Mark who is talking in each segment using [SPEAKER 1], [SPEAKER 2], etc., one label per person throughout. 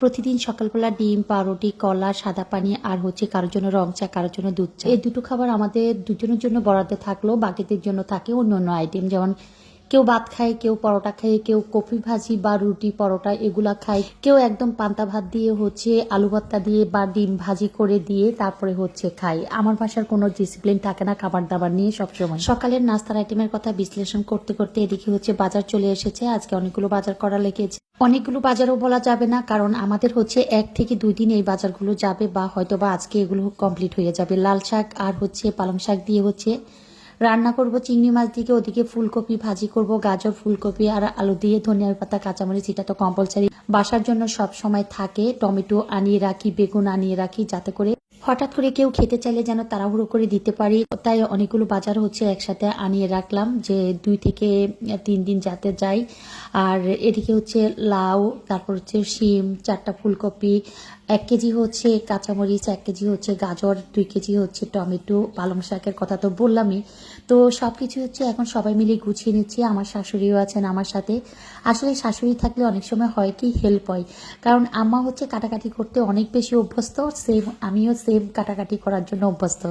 [SPEAKER 1] প্রতিদিন সকালবেলা ডিম, পাউরুটি, কলা, সাদা পানি আর হচ্ছে কারোর জন্য রং চা, কারোর জন্য দুধ চা। এই দুটো খাবার আমাদের দুজনের জন্য বরাদ্দ থাকলেও বাকিদের জন্য থাকে অন্য অন্য আইটেম যেমন কেউ ভাত খায়, কেউ পরোটা খায়, কেউ কফি ভাজি বা রুটি, পরোটা এগুলা খায়। কেউ একদম পান্তা ভাত দিয়ে হচ্ছে আলু ভর্তা দিয়ে বা ডিম ভাজি করে দিয়ে তারপরে হচ্ছে খায়। আমার বাসার কোনো ডিসিপ্লিন থাকে না খাবার দাবার নিয়ে সবসময়। সকালের নাস্তার আইটেমের কথা বিশ্লেষণ করতে করতে এদিকে হচ্ছে বাজার চলে এসেছে। আজকে অনেকগুলো বাজার করা লেগেছে। অনেকগুলো বাজারও বলা যাবে না, কারণ আমাদের হচ্ছে এক থেকে দুই দিন এই বাজারগুলো যাবে বা হয়তো বা আজকে এগুলো কমপ্লিট হয়ে যাবে। লাল শাক আর হচ্ছে পালং শাক দিয়ে হচ্ছে রান্না করব, চিংড়ি মাছ দিকে ওদিকে ফুলকপি, ভাজি করব, গাজর, ফুলকপি আর আলু দিয়ে ধনিয়ার পাতা, কাঁচামরিচ, এটা তো কম্পালসারি বাসার জন্য সব সময় থাকে, টমেটো আনিয়ে রাখি, বেগুন আনিয়ে রাখি, যাতে করে হঠাৎ করে কেউ খেতে চাইলে যেন তাড়াহুড়ো করে দিতে পারি। তাই অনেকগুলো বাজার হচ্ছে একসাথে আনিয়ে রাখলাম যে দুই থেকে তিন দিন যাতে যাই। আর এদিকে হচ্ছে লাউ, তারপর হচ্ছে শিম, চারটা ফুলকপি, এক কেজি হচ্ছে কাঁচামরিচ, এক কেজি হচ্ছে গাজর, দুই কেজি হচ্ছে টমেটো, পালং শাকের কথা তো বললামই। তো সব কিছু হচ্ছে এখন সবাই মিলে গুছিয়ে নিচ্ছি। আমার শাশুড়িও আছেন আমার সাথে। আসলে শাশুড়ি থাকলে অনেক সময় হয় কি হেল্প হয়। কারণ আম্মা হচ্ছে কাটাকাটি করতে অনেক বেশি অভ্যস্ত সেম আমিও সেম কাটাকাটি করার জন্য অভ্যস্ত।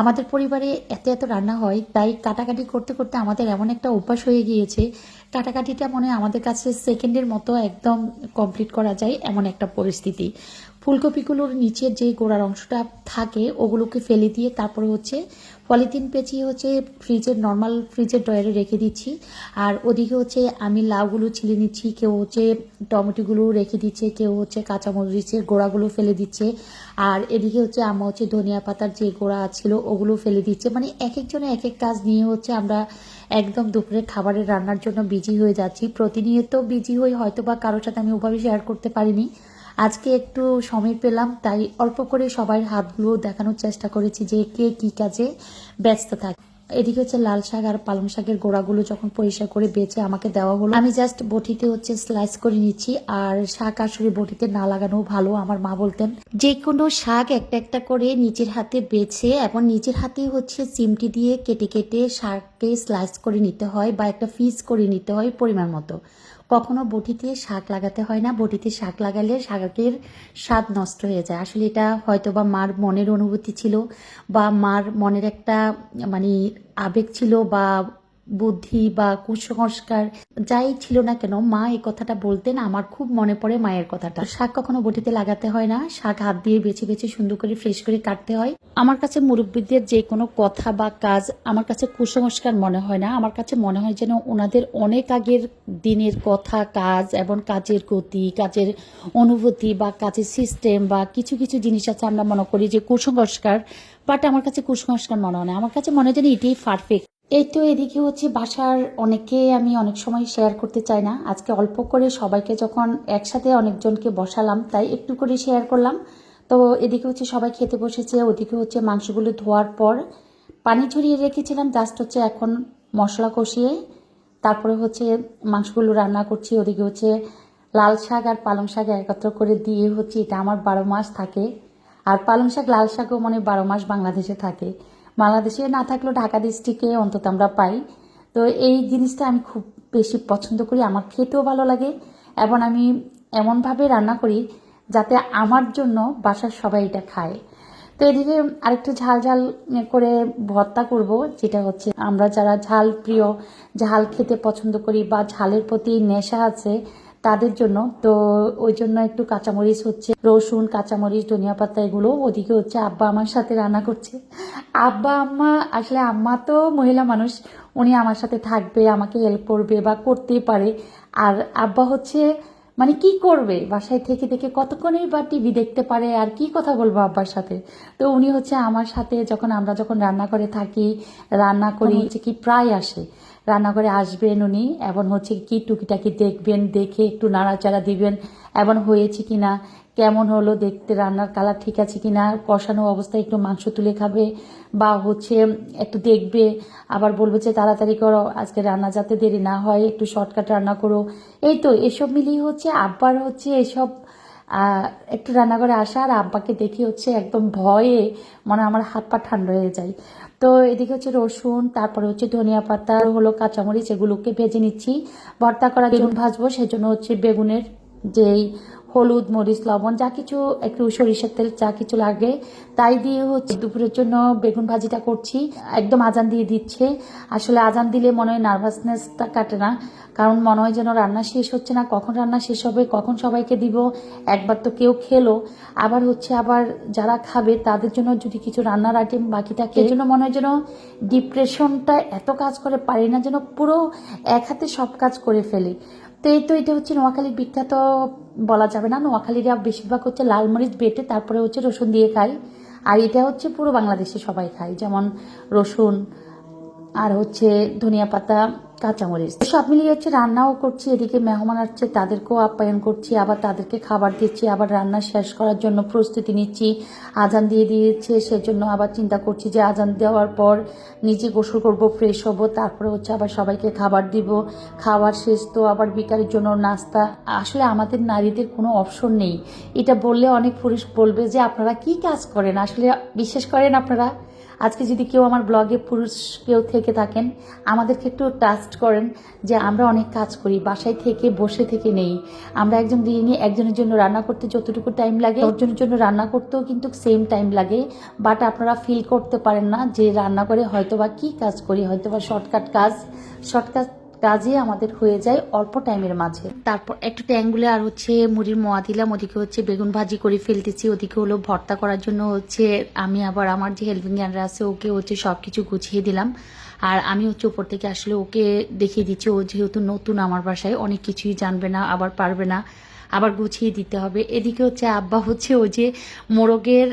[SPEAKER 1] আমাদের পরিবারে এত এত রান্না হয়, তাই কাটাকাটি করতে করতে আমাদের এমন একটা অভ্যাস হয়ে গিয়েছে, কাটাকাটিটা মনে আমাদের কাছে সেকেন্ডের মতো একদম কমপ্লিট করা যায় এমন একটা পরিস্থিতি। ফুলকপিগুলোর নিচের যে গোড়ার অংশটা থাকে, ওগুলোকে ফেলে দিয়ে তারপরে হচ্ছে পলিথিন পেঁচিয়ে হচ্ছে ফ্রিজের নর্মাল ফ্রিজের ডয়ারে রেখে দিচ্ছি। আর ওদিকে হচ্ছে আমি লাউগুলো ছিলে নিচ্ছি, কেউ হচ্ছে টমেটোগুলো রেখে দিচ্ছে, কেউ হচ্ছে কাঁচামরিচের গোড়াগুলো ফেলে দিচ্ছে। আর এদিকে হচ্ছে আম্মা হচ্ছে ধনিয়া পাতার যে গোড়া ছিল, ওগুলো ফেলে দিচ্ছে। মানে এক একজনে এক এক কাজ নিয়ে হচ্ছে আমরা একদম দুপুরে খাবারের রান্নার জন্য বিজি হয়ে যাচ্ছি। প্রতিনিয়ত বিজি হয়ে হয়তো বা কারোর সাথে আমি ওভাবে শেয়ার করতে পারিনি। আজকে একটু সময় পেলাম, তাই অল্প করে সবার হাতগুলো দেখানোর চেষ্টা করেছি যে কে কি কাজে ব্যস্ত থাকে। এদিকে হচ্ছে লাল শাক আর পালং শাকের গোড়াগুলো যখন পরিষ্কার করে বেছে আমাকে দেওয়া হলো, আমি জাস্ট বটিতে হচ্ছে স্লাইস করে নিচ্ছি আর শাক আসলে বটিতে না লাগানো ভালো আমার মা বলতেন। যে কোনো শাক একটা একটা করে নিজের হাতে বেছে এবং নিজের হাতে হচ্ছে চিমটি দিয়ে কেটে কেটে শাককে স্লাইস করে নিতে হয় বা একটা ফিস করে নিতে হয় পরিমাণ মতো। কখনো বটিতে শাক লাগাতে হয় না। বটিতে শাক লাগালে শাকের স্বাদ নষ্ট হয়ে যায়। আসলে এটা হয়তো বা মার মনের অনুভূতি ছিল বা মার মনের একটা মানে আবেগ ছিল বা বুদ্ধি বা কুসংস্কার, যাই ছিল না কেন, মা এই কথাটা বলতেন, আমার খুব মনে পড়ে মায়ের কথাটা। শাক কখনো বটিতে লাগাতে হয় না, শাক হাত দিয়ে বেছে বেছে সুন্দর করে ফ্রেশ করে কাটতে হয়। আমার কাছে মুরব্বীদের যে কোনো কথা বা কাজ আমার কাছে কুসংস্কার মনে হয় না, আমার কাছে মনে হয় যেন ওনাদের অনেক আগের দিনের কথা, কাজ, এবং কাজের গতি, কাজের অনুভূতি বা কাজের সিস্টেম বা কিছু কিছু জিনিস আছে আমরা মনে করি যে কুসংস্কার বাট আমার কাছে কুসংস্কার মনে হয় না। আমার কাছে মনে হয় যেন এটাই পারফেক্ট এই তো এদিকে হচ্ছে বাসার অনেকে আমি অনেক সময় শেয়ার করতে চাই না। আজকে অল্প করে সবাইকে যখন একসাথে অনেকজনকে বসালাম, তাই একটু করে শেয়ার করলাম। তো এদিকে হচ্ছে সবাই খেতে বসেছে, ওদিকে হচ্ছে মাংসগুলো ধোয়ার পর পানি ঝরিয়ে রেখেছিলাম জাস্ট হচ্ছে এখন মশলা কষিয়ে। তারপরে হচ্ছে মাংসগুলো রান্না করছি, ওদিকে হচ্ছে লাল শাক আর পালং শাক একত্র করে দিয়ে হচ্ছে এটা আমার বারো মাস থাকে। আর পালং শাক, লাল শাকও মানে বারো মাস বাংলাদেশে থাকে। বাংলাদেশে না থাকলেও ঢাকা ডিস্ট্রিক্টে অন্তত আমরা পাই। তো এই জিনিসটা আমি খুব বেশি পছন্দ করি, আমার খেতেও ভালো লাগে এবং আমি এমনভাবে রান্না করি যাতে আমার জন্য বাসার সবাই এটা খায়। তো এদিকে আরেকটু ঝাল ঝাল করে ভর্তা করব, যেটা হচ্ছে আমরা যারা ঝাল প্রিয়, ঝাল খেতে পছন্দ করি বা ঝালের প্রতি নেশা আছে তাদের জন্য। তো ওই জন্য একটু কাঁচামরিচ হচ্ছে রসুন কাঁচামরিচ ধনিয়া পাতা এগুলো ওদিকে হচ্ছে আব্বা আমার সাথে রান্না করছে। আব্বা আম্মা আসলে আম্মা তো মহিলা মানুষ উনি আমার সাথে থাকবে আমাকে হেল্প করবে বা করতেই পারে। আর আব্বা হচ্ছে মানে কি করবে? বাসায় থেকে থেকে কতক্ষণই বা টিভি দেখতে পারে আর কি কথা বলব আব্বার সাথে? তো উনি হচ্ছে আমার সাথে যখন আমরা যখন রান্না করে থাকি রান্না করি হচ্ছে কি প্রায় আসে। রান্নাঘরে আসবেন উনি এবং হচ্ছে কি টুকিটাকি দেখবেন, দেখে একটু নাড়াচাড়া দিবেন এবং হয়েছে কি না কেমন হলো দেখতে, রান্নার কালার ঠিক আছে কি না কষানো অবস্থায় একটু মাংস তুলে খাবে, বা হচ্ছে একটু দেখবে, আবার বলবে যে তাড়াতাড়ি করো, আজকে রান্না যাতে দেরি না হয়, একটু শর্টকাট রান্না করো। এই তো, এসব মিলিয়ে হচ্ছে আব্বার হচ্ছে এসব একটু রান্নাঘরে আসা আর আব্বাকে দেখে হচ্ছে একদম ভয়ে মানে আমার হাত পা ঠান্ডা হয়ে যায়। তো এদিকে হচ্ছে রসুন তারপরে হচ্ছে ধনিয়া পাতা হলো কাঁচামরিচ এগুলোকে ভেজে নিচ্ছি। ভর্তা করার জন্য ভাজবো সেজন্য হচ্ছে বেগুনের যেই হলুদ, মরিচ, লবণ, যা কিছু, একটু সরিষার তেল, যা কিছু লাগে। তাই দিয়ে হচ্ছে দুপুরের জন্য বেগুন ভাজিটা করছি। একদম আজান দিয়ে দিচ্ছে। আসলে আজান দিলে মনে হয় নার্ভাসনেসটা কাটে না। কারণ মনে হয় যেন রান্না শেষ হচ্ছে না। কখন রান্না শেষ হবে, কখন সবাইকে দিব, একবার তো কেউ খেলো। আবার হচ্ছে আবার যারা খাবে, তাদের জন্য যদি কিছু রান্নার আইটেম বাকি থাকে এই জন্য মনে হয় যেন ডিপ্রেশনটা এত কাজ করে, পারি না যেন পুরো এক হাতে সব কাজ করে ফেলি। তো এই তো, এটা হচ্ছে নোয়াখালীর বিখ্যাত বলা যাবে না। নোয়াখালীরা বেশিরভাগ হচ্ছে লালমরিচ বেটে তারপরে হচ্ছে রসুন দিয়ে খায় আর এটা হচ্ছে পুরো বাংলাদেশে সবাই খায়। যেমন রসুন আর হচ্ছে ধনিয়া পাতা কাঁচামরিচ। সব মিলিয়ে হচ্ছে রান্নাও করছি, এদিকে মেহমান আসছে, তাদেরকেও আপ্যায়ন করছি, আবার তাদেরকে খাবার দিচ্ছি, আবার রান্না শেষ করার জন্য প্রস্তুতি নিচ্ছি, আজান দিয়ে দিয়েছে, সেজন্য আবার চিন্তা করছি যে আজান দেওয়ার পর নিজে গোসল করব ফ্রেশ হব, তারপরে হচ্ছে আবার সবাইকে খাবার দিব। খাবার শেষ তো আবার বিকালের জন্য নাস্তা। আসলে আমাদের নারীদের কোনো অপশন নেই। এটা বললে অনেক পুরুষ বলবে যে, আপনারা কি কাজ করেন? আসলে বিশ্বাস করেন আপনারা? আজকে যদি কেউ আমার ব্লগে পুরুষ কেউ থেকে থাকেন, আমাদেরকে একটু টাস্ট করেন যে আমরা অনেক কাজ করি, বাসায় থেকে, বসে থেকে নেই। আমরা একজন গৃহিণী একজনের জন্য রান্না করতে যতটুকু টাইম লাগে একজনের জন্য রান্না করতেও কিন্তু সেম টাইম লাগে। বাট আপনারা ফিল করতে পারেন না যে রান্না করে হয়তো বা কী কাজ করি হয়তো বা শর্টকাট কাজ। শর্টকাট কাজে আমাদের হয়ে যায় অল্প টাইমের মাঝে। তারপর একটু ট্যাঙ্গুলে আর হচ্ছে মুড়ির মোয়া দিলাম ওদিকে হচ্ছে বেগুন ভাজি করে ফেলতেছি, ওদিকে হলো ভর্তা করার জন্য হচ্ছে আমি আবার আমার যে হেল্পিং হ্যান্ডরা আছে, ওকে হচ্ছে সব কিছু গুছিয়ে দিলাম। আর আমি হচ্ছে ওপর থেকে আসলে ওকে দেখিয়ে দিচ্ছি, ও যেহেতু নতুন আমার বাসায়, অনেক কিছুই জানবে না, আবার পারবে না। আবার গুছিয়ে দিতে হবে। এদিকে হচ্ছে আব্বা হচ্ছে ওই যে মোরগের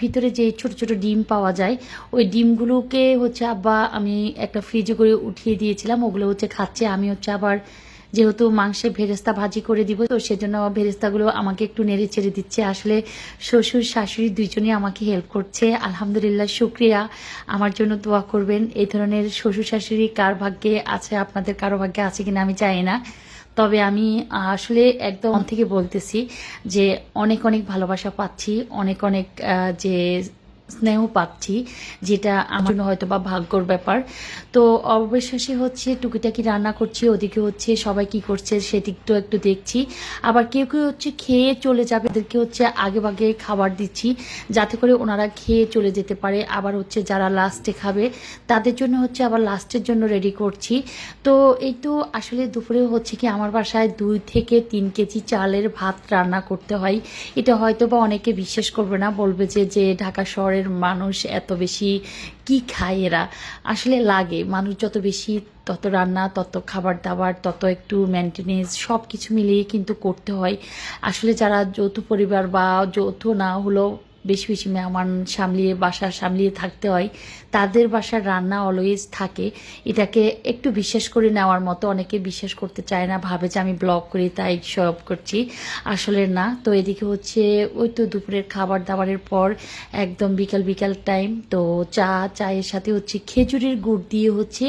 [SPEAKER 1] ভিতরে যে ছোট ছোট ডিম পাওয়া যায়, ওই ডিমগুলোকে হচ্ছে আব্বা আমি একটা ফ্রিজে করে উঠিয়ে দিয়েছিলাম। ওগুলো হচ্ছে খাচ্ছে। আমি হচ্ছে আবার যেহেতু মাংসে ভেরেস্তা ভাজি করে দিব, তো সেজন্য ভেরেস্তাগুলো আমাকে একটু নেড়ে চেড়ে দিচ্ছে। আসলে শ্বশুর, শাশুড়ি দুইজনই আমাকে হেল্প করছে। আলহামদুলিল্লাহ, শুক্রিয়া। আমার জন্য দোয়া করবেন। এই ধরনের শ্বশুর, শাশুড়ি কার ভাগ্যে আছে, আপনাদের কারও ভাগ্যে আছে কিনা আমি চাই না। তবে আমি আসলে একদম থেকে বলতেছি যে অনেক অনেক ভালোবাসা পাচ্ছি অনেক অনেক যে স্নেহ পাচ্ছি, যেটা আমার জন্য হয়তো বা ভাগ্যর ব্যাপার। তো অবশেষে হচ্ছে, টুকিটাকি রান্না করছি, ওদিকে হচ্ছে সবাই কি করছে সেদিকটাও একটু দেখছি। আবার কেউ কেউ হচ্ছে খেয়ে চলে যাবে, তাদেরকে হচ্ছে আগে ভাগে খাবার দিচ্ছি, যাতে করে ওনারা খেয়ে চলে যেতে পারে। আবার হচ্ছে যারা লাস্টে খাবে, তাদের জন্য হচ্ছে আবার লাস্টের জন্য রেডি করছি। তো এই তো আসলে দুপুরে হচ্ছে কি আমার বাসায় দুই থেকে তিন কেজি চালের ভাত রান্না করতে হয়। এটা হয়তো বা অনেকে বিশ্বাস করবে না, বলবে যে যে ঢাকা শহরের মানুষ এত বেশি কি খায় এরা? আসলে লাগে। মানুষ যত বেশি তত রান্না, তত খাবার দাবার, তত একটু মেনটেনেন্স সব কিছু মিলিয়ে কিন্তু করতে হয়। আসলে যারা যৌথ পরিবার বা যৌথ না হলেও বেশি বেশি মেহমান সামলিয়ে, বাসা সামলিয়ে থাকতে হয়। তাদের বাসার রান্না অলওয়েজ থাকে। এটাকে একটু বিশ্বাস করে নেওয়ার মতো অনেকে বিশ্বাস করতে চায় না, ভাবে যে আমি ব্লগ করি, তাই সব করছি। আসলে না। তো এদিকে হচ্ছে, ওই তো দুপুরের খাবার দাবারের পর একদম বিকাল বিকাল টাইম তো চা, চায়ের সাথে হচ্ছে খেজুরের গুড় দিয়ে হচ্ছে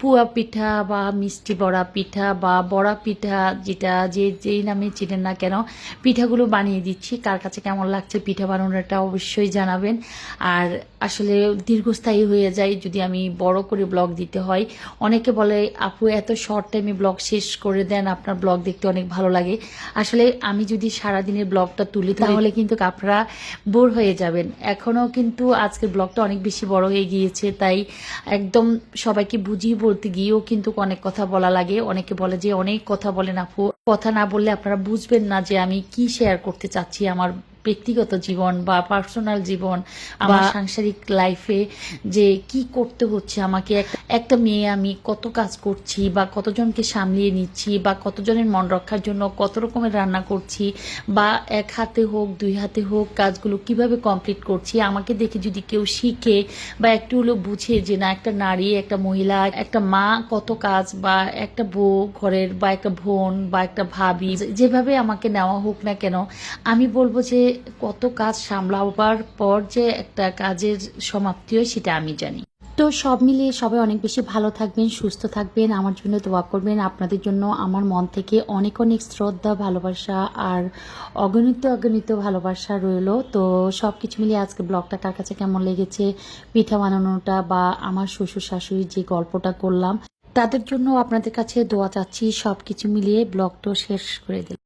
[SPEAKER 1] পুয়া পিঠা বা মিষ্টি বড়া পিঠা বা বড়া পিঠা যেটা যে যেই নামে চিনেন না কেন, পিঠাগুলো বানিয়ে দিচ্ছি। কার কাছে কেমন লাগছে পিঠা বানানোটা অবশ্যই জানাবেন। আর আসলে দীর্ঘস্থায়ী হয়ে যায় যদি আমি বড় করে ব্লগ দিতে হয়। অনেকে বলে আপু এত শর্ট টাইমে ব্লগ শেষ করে দেন আপনার ব্লগ দেখতে অনেক ভালো লাগে। আসলে আমি যদি সারাদিনের ব্লগটা তুলি তাহলে কিন্তু আপনারা বোর হয়ে যাবেন। এখনও কিন্তু আজকের ব্লগটা অনেক বেশি বড় হয়ে গিয়েছে তাই একদম সবাইকে বুঝিয়ে বলতে গিয়েও কিন্তু অনেক কথা বলা লাগে। অনেকে বলে যে অনেক কথা বলেন আপু। কথা না বললে আপনারা বুঝবেন না যে আমি কি শেয়ার করতে চাচ্ছি আমার ব্যক্তিগত জীবন বা পার্সোনাল জীবন আমার সাংসারিক লাইফে যে কি করতে হচ্ছে আমাকে এক- একটা মেয়ে আমি কত কাজ করছি বা কতজনকে সামলিয়ে নিচ্ছি বা কতজনের মন রক্ষার জন্য কত রকমের রান্না করছি বা এক হাতে হোক দুই হাতে হোক কাজগুলো কীভাবে কমপ্লিট করছি আমাকে দেখে যদি কেউ শিখে বা একটু হলো বুঝে যে না একটা নারী একটা মহিলা একটা মা কত কাজ বা একটা বউ ঘরের বা একটা বোন বা একটা ভাবি যেভাবে আমাকে নেওয়া হোক না কেন আমি বলব যে কত কাজ সামলাবার পর যে একটা কাজের সমাপ্তি হয়, সেটা আমি জানি। তো সব মিলিয়ে সবাই অনেক বেশি ভালো থাকবেন, সুস্থ থাকবেন, আমার জন্য দোয়া করবেন। আপনাদের জন্য আমার মন থেকে অনেক অনেক শ্রদ্ধা, ভালোবাসা আর অগণিত অগণিত ভালোবাসা রইল। তো সব কিছু মিলিয়ে আজকে ব্লগটা কার কাছে কেমন লেগেছে, পিঠা বানানোটা বা আমার শ্বশুর শাশুড়ি যে গল্পটা করলাম, তাদের জন্য আপনাদের কাছে দোয়া চাচ্ছি। সব কিছু মিলিয়ে ব্লগটা শেষ করে দিলাম।